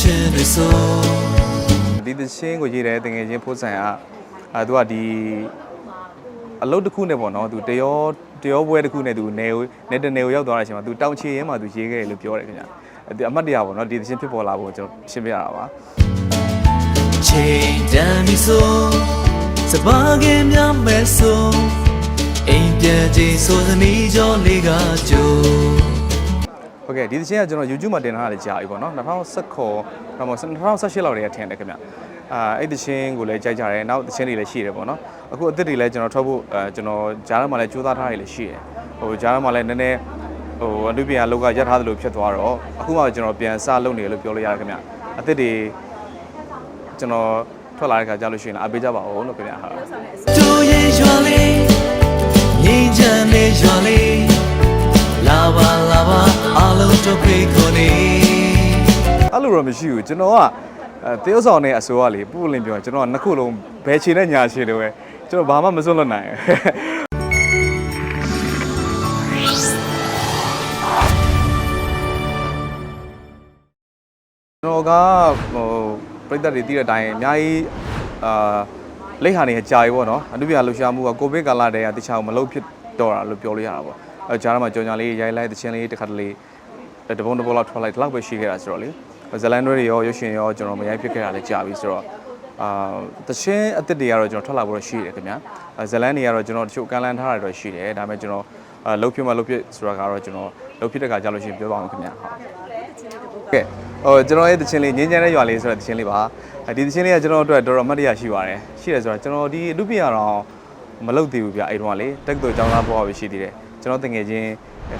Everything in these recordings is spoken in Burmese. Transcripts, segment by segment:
ချင်းတွေဆိုဒီသချင်းကိုရေးတဲ့တငယ်ချင်းဖိုးဆန်ကအဲသူကဒီအလုပ်တစ်ခုနဲ့ပေါ့နော်သူတရောတရောပွဲတစ်ခုနဲ့သူနေကိုနေတနေကိုရောက်သွားတဲ့အချိန်မှာသူတောင်ချေရဲမှာသူရေးခဲ့တယ်လို့ပြောတယ်ခင်ဗျာအဲဒီအမှတ်တရပေါ့နော်ဒီသချင်းဖြစ်ပေါ်လာဖို့ကျွန်တော်ရှင်းပြရတာပါချိန်တန်ပြီဆိုစပါးကင်းများမဲ့ဆိုအိမ်ပြန်ချိန်ဆိုသနီးကြောလေးကကြို ဟုတ်ကဲ့ဒီသချင်းကကျွန်တော် YouTube မှာတင်ထားတာကြာပြီပေါ့နော်2019တော့မဟုတ်2018လောက်တည်းကထင်တယ်ခင်ဗျအာအဲ့သချင်းကိုလည်းကြိုက်ကြတယ်နောက်သချင်းတွေလည်းရှိတယ်ပေါ့နော်အခုအသစ်တွေလည်းကျွန်တော်ထွက်ဖို့အဲကျွန်တော်ဂျားထဲမှာလည်းကြိုးစားထားရလည်းရှိတယ်ဟိုဂျားထဲမှာလည်းနည်းနည်းဟိုအနုပညာလောက်ကရပ်ထားသလိုဖြစ်သွားတော့အခုမှကျွန်တော်ပြန်စလုပ်နေလို့ပြောလို့ရတယ်ခင်ဗျအသစ်တွေကျွန်တော်ထွက်လာတဲ့ခါကြာလို့ရှိရင်လည်းအားပေးကြပါဦးလို့ခင်ဗျဟာ လိုတော့မရှိဘူးကျွန်တော်ကအဲတရုတ်ဆောင်နဲ့အစိုးရလေပို့လင်းပြောကျွန်တော်ကနှစ်ခုလုံးဘယ်ခြေနဲ့ညာခြေတွေပဲကျွန်တော်ဘာမှမစွန့်လွတ်နိုင်ဘူးကျွန်တော်ကဟိုပြည်သက်တွေတည်တဲ့အတိုင်းအများကြီးအာလိတ်ဟာနေကြာပြီပေါ့နော်အနုပြလှူရှာမှုကကိုဗစ်ကာလတည်းကတခြားမလုပ်ဖြစ်တော့တာလို့ပြောလို့ရတာပေါ့အဲကြားထဲမှာကြောင်ညာလေးရိုက်လိုက်တချင်းလေးတစ်ခါတလေတပုံတပုံလောက်ထွက်လိုက်ဒီလောက်ပဲရှိခဲ့တာဆိုတော့လေ ဇလန်တွေရောရုပ်ရှင်ရောကျွန်တော်မရိုက်ဖြစ်ခဲ့တာလည်းကြာပြီဆိုတော့အာတချင်းအစ်စ်တွေကတော့ကျွန်တော်ထွက်လာဖို့ရှိတယ်ခင်ဗျာဇလန်တွေကတော့ကျွန်တော်တချို့ကန်လန်းထားတာတော့ရှိတယ်ဒါပေမဲ့ကျွန်တော်အာလှုပ်ဖြစ်မှလှုပ်ဖြစ်ဆိုတာကတော့ကျွန်တော်လှုပ်ဖြစ်တဲ့ခါကြာလို့ရှိရင်ပြောပါအောင်ခင်ဗျာဟုတ်ကဲဟိုကျွန်တော်ရဲ့တခြင်းလေးငင်းချမ်းတဲ့ရွာလေးဆိုတဲ့တခြင်းလေးပါအဲဒီတခြင်းလေးကကျွန်တော်အတွက်တော်တော်အမှတ်တရရှိပါတယ်ရှိတယ်ဆိုတော့ကျွန်တော်ဒီအမှုပြရတော့မလုပ်သေးဘူးဗျအဲ့တုန်းကလေတက်တော်ကျောင်းသားဘဝပဲရှိသေးတယ်ကျွန်တော်တငယ်ချင်း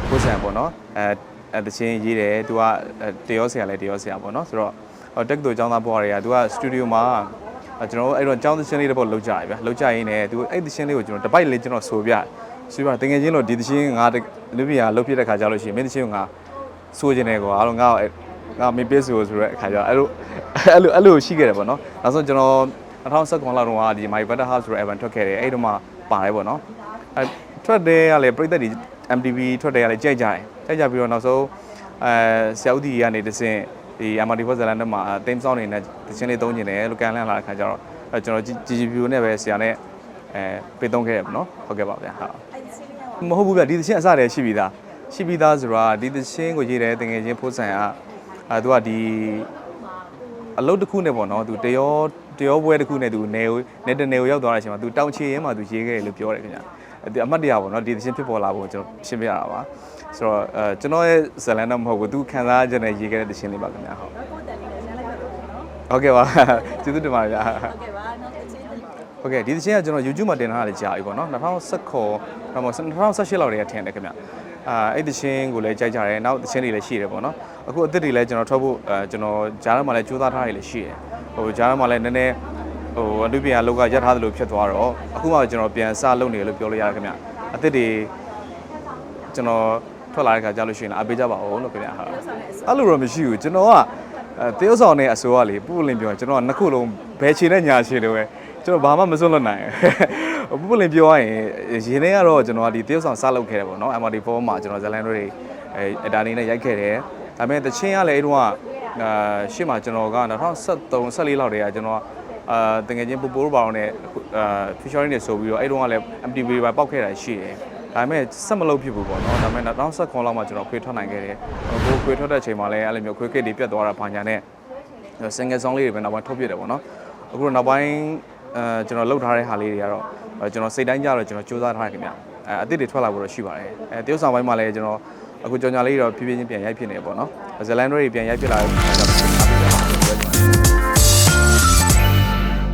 ကိုဆန်ပေါ့နော်အဲအဲ တခြင်းရေးတယ်သူကတရောဆရာလဲတရောဆရာပေါ့နော်ဆိုတော့တက်တော်ကျောင်းသားဘဝတွေကသူကစတူဒီယိုမှာကျွန်တော်အဲ့တော့ကျောင်းသခြင်းလေးတစ်ပုတ်လောက်ကြရဗျလောက်ကြရင်းနဲ့သူအဲ့သခြင်းလေးကိုကျွန်တော်တပိုက်လေးကျွန်တော်ဆိုပြဆိုပြတငယ်ချင်းလို့ဒီသခြင်းငါလူပြရလုတ်ဖြစ်တဲ့ခါကြလို့ရှိရင်မင်းသခြင်းကငါဆိုခြင်းတယ်ကွာအားလုံးငါ့ကိုငါမေးပေးဆိုဆိုတဲ့အခါကျတော့အဲ့လိုအဲ့လိုအဲ့လိုရှိခဲ့တယ်ပေါ့နော်နောက်ဆုံးကျွန်တော်2019လောက်တုန်းကဒီ My Better Half ဆိုတဲ့ event ထွက်ခဲ့တယ်အဲ့တုန်းမှပါတယ်ပေါ့နော်အဲ့ထွက်တဲ့ကလည်းပြည်သက်ဒီ MTV ထွက်တဲ့ကလည်းကြိုက်ကြတယ်ကြိုက်ကြပြီးတော့နောက်ဆုံးအဲဆရာဦးဒီကနေတဆင့်ဒီ MRT ဘောဇလန်ထဲမှာတိမ်ဆောင်နေတဲ့တခြင်းလေးသုံးကျင်တယ်လို့ကန်လန့်လာတဲ့ခါကျတော့အဲ့ကျွန်တော် GGPU နဲ့ပဲဆရာနဲ့အဲပေးသုံးခဲ့ရပေါ့နော်ဟုတ်ကဲ့ပါဗျာဟုတ်မဟုတ်ဘူးဗျဒီတခြင်းအစတည်းရှိပြီးသားရှိပြီးသားဆိုတော့ဒီတခြင်းကိုရေးတဲ့တငယ်ချင်းဖိုးဆန်ကအဲသူကဒီအလုပ်တစ်ခုနဲ့ပေါ့နော်သူတရောတရောပွဲတစ်ခုနဲ့သူနေကိုနေတနေကိုရောက်သွားတဲ့အချိန်မှာသူတောင်ချေရဲမှာသူရေးခဲ့တယ်လို့ပြောတယ်ခင်ဗျ အဲဒီအမှတ်တရပေါ့နော်ဒီသချင်းဖြစ်ပေါ်လာဖို့ကျွန်တော်ရှင်းပြရတာပါဆိုတော့အဲကျွန်တော်ရဲ့ဇလန်တော့မဟုတ်ဘူးသူခံစားချက်နဲ့ရေးခဲ့တဲ့သချင်းလေးပါခင်ဗျဟုတ်ဟုတ်ကဲ့ပါကျေးဇူးတင်ပါတယ်ဗျာဟုတ်ကဲ့ဒီသချင်းကကျွန်တော် YouTube မှာတင်ထားတာလည်းကြာပြီပေါ့နော်2019တော့မဟုတ်2018လောက်တည်းကထင်တယ်ခင်ဗျအာအဲ့သချင်းကိုလည်းကြိုက်ကြတယ်နောက်သချင်းတွေလည်းရှိတယ်ပေါ့နော်အခုအသစ်တွေလည်းကျွန်တော်ထွက်ဖို့အဲကျွန်တော်ဂျားထဲမှာလည်းကြိုးစားထားရလည်းရှိတယ်ဟိုဂျားထဲမှာလည်းနည်းနည်း ဟိုအနုပညာလောက်ကရပ်ထားသလိုဖြစ်သွားတော့အခုမှကျွန်တော်ပြန်စလုပ်နေလို့ပြောလို့ရတယ်ခင်ဗျအသစ်တွေကျွန်တော်ထွက်လာတဲ့ခါကြာလို့ရှိရင်လည်းအားပေးကြပါဦးလို့ခင်ဗျဟုတ်အဲ့လိုတော့မရှိဘူးကျွန်တော်ကအဲတရုတ်ဆောင်နဲ့အစိုးရလေပို့လင်းပြောကျွန်တော်ကနှစ်ခုလုံးဘယ်ခြေနဲ့ညာခြေတွေပဲကျွန်တော်ဘာမှမစွန့်လွတ်နိုင်ဘူးပို့လင်းပြောရရင်ရင်းနေကတော့ကျွန်တော်ကဒီတရုတ်ဆောင်စလုပ်ခဲ့တယ်ပေါ့နော် MRT4 မှာကျွန်တော်ဇလန်တို့တွေအဲဒါနေနဲ့ရိုက်ခဲ့တယ်ဒါပေမဲ့တချင်းကလည်းအဲ့တုန်းကအာရှေ့မှာကျွန်တော်က2013 14လောက်တည်းကကျွန်တော် အာတကယ်ချင်းပူပူဘာအောင်နဲ့အာ featuring တွေဆိုပြီးတော့အဲ့တုန်းကလည်း MTV ပဲပောက်ခဲ့တာရှိတယ်ဒါပေမဲ့ဆက်မလုပ်ဖြစ်ဘူးပေါ့နော်ဒါပေမဲ့2019လောက်မှကျွန်တော်ခွေထွက်နိုင်ခဲ့တယ်ကိုခွေထွက်တဲ့အချိန်မှာလည်းအဲ့လိုမျိုးခွေကိတ်တွေပြတ်သွားတာဘာညာနဲ့ single song လေးတွေပဲနောက်ပိုင်းထုတ်ပြတယ်ပေါ့နော်အခုတော့နောက်ပိုင်းအဲကျွန်တော်လှုပ်ထားတဲ့ဟာလေးတွေကတော့ကျွန်တော်စိတ်တိုင်းကြတော့ကျွန်တော်စူးစမ်းထားတယ်ခင်ဗျအဲအသစ်တွေထွက်လာဖို့တော့ရှိပါတယ်အဲတရုတ်ဆောင်ပိုင်းမှာလည်းကျွန်တော်အခုကြောင်ညာလေးတော့ဖြည်းဖြည်းချင်းပြန်ရိုက်ဖြစ်နေပေါ့နော်ဇလန်တွေပြန်ရိုက်ဖြစ်လာတဲ့အခါကျတော့